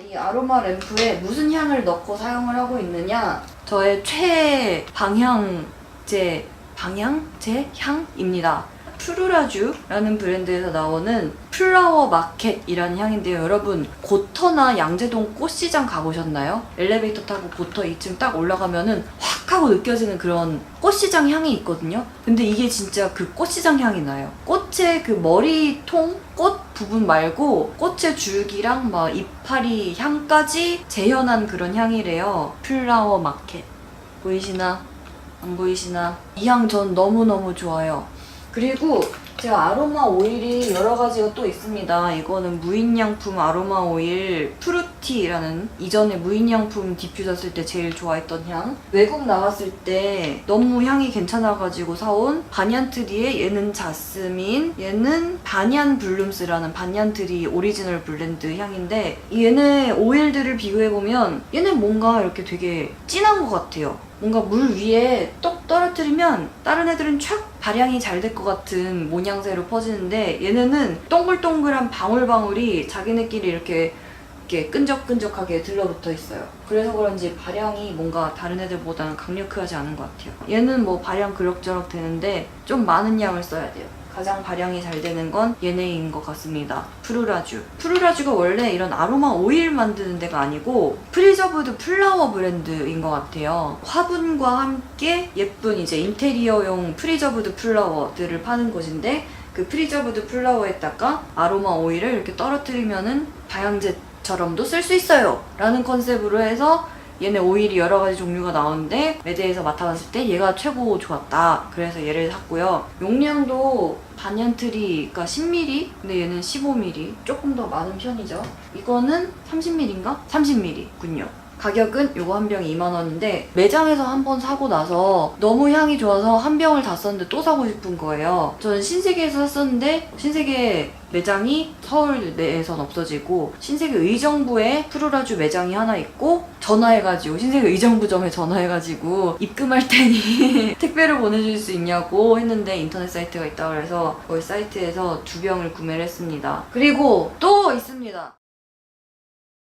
이 아로마 램프에 무슨 향을 넣고 사용을 하고 있느냐? 저의 최애 방향제 방향제 향입니다. 푸르라주라는 브랜드에서 나오는 플라워 마켓이라는 향인데요. 여러분 고터나 양재동 꽃시장 가보셨나요? 엘리베이터 타고 고터 2층 딱 올라가면은 확 하고 느껴지는 그런 꽃시장 향이 있거든요. 근데 이게 진짜 그 꽃시장 향이 나요. 꽃의 그 머리통 꽃 부분 말고 꽃의 줄기랑 막 이파리 향까지 재현한 그런 향이래요. 플라워 마켓 보이시나? 안 보이시나? 이 향 전 너무너무 좋아요. 그리고 제가 아로마 오일이 여러 가지가 또 있습니다. 이거는 무인양품 아로마 오일 프루티라는 이전에 무인양품 디퓨저 쓸 때 제일 좋아했던 향. 외국 나갔을 때 너무 향이 괜찮아가지고 사온 바니안트리의 얘는 자스민, 얘는 바니안 블룸스라는 바니안트리 오리지널 블렌드 향인데 얘네 오일들을 비교해보면 얘는 뭔가 이렇게 되게 진한 것 같아요. 뭔가 물 위에 똑 떨어뜨리면 다른 애들은 촥 발향이 잘 될 것 같은 모양새로 퍼지는데 얘네는 동글동글한 방울방울이 자기네끼리 이렇게 이렇게 끈적끈적하게 들러붙어 있어요. 그래서 그런지 발향이 뭔가 다른 애들보다는 강력하지 않은 것 같아요. 얘는 뭐 발향 그럭저럭 되는데 좀 많은 양을 써야 돼요. 가장 발향이 잘 되는 건 얘네인 것 같습니다. 푸르라주. 푸르라주가 원래 이런 아로마 오일 만드는 데가 아니고 프리저브드 플라워 브랜드인 것 같아요. 화분과 함께 예쁜 이제 인테리어용 프리저브드 플라워들을 파는 곳인데 그 프리저브드 플라워에다가 아로마 오일을 이렇게 떨어뜨리면은 다양제 처럼도 쓸 수 있어요. 라는 컨셉으로 해서 얘네 오일이 여러 가지 종류가 나오는데 매대에서 맡아봤을 때 얘가 최고 좋았다. 그래서 얘를 샀고요. 용량도 반년트리가 10ml, 근데 얘는 15ml. 조금 더 많은 편이죠. 이거는 30ml인가? 30ml군요. 가격은 요거 한 병이 2만원인데 매장에서 한 번 사고 나서 너무 향이 좋아서 한 병을 다 썼는데 또 사고 싶은 거예요. 저는 신세계에서 샀었는데 신세계 매장이 서울 내에선 없어지고 신세계 의정부에 푸르라주 매장이 하나 있고 전화해가지고 신세계 의정부점에 전화해가지고 입금할 테니 택배를 보내줄 수 있냐고 했는데 인터넷 사이트가 있다 그래서 거기 사이트에서 두 병을 구매를 했습니다. 그리고 또 있습니다.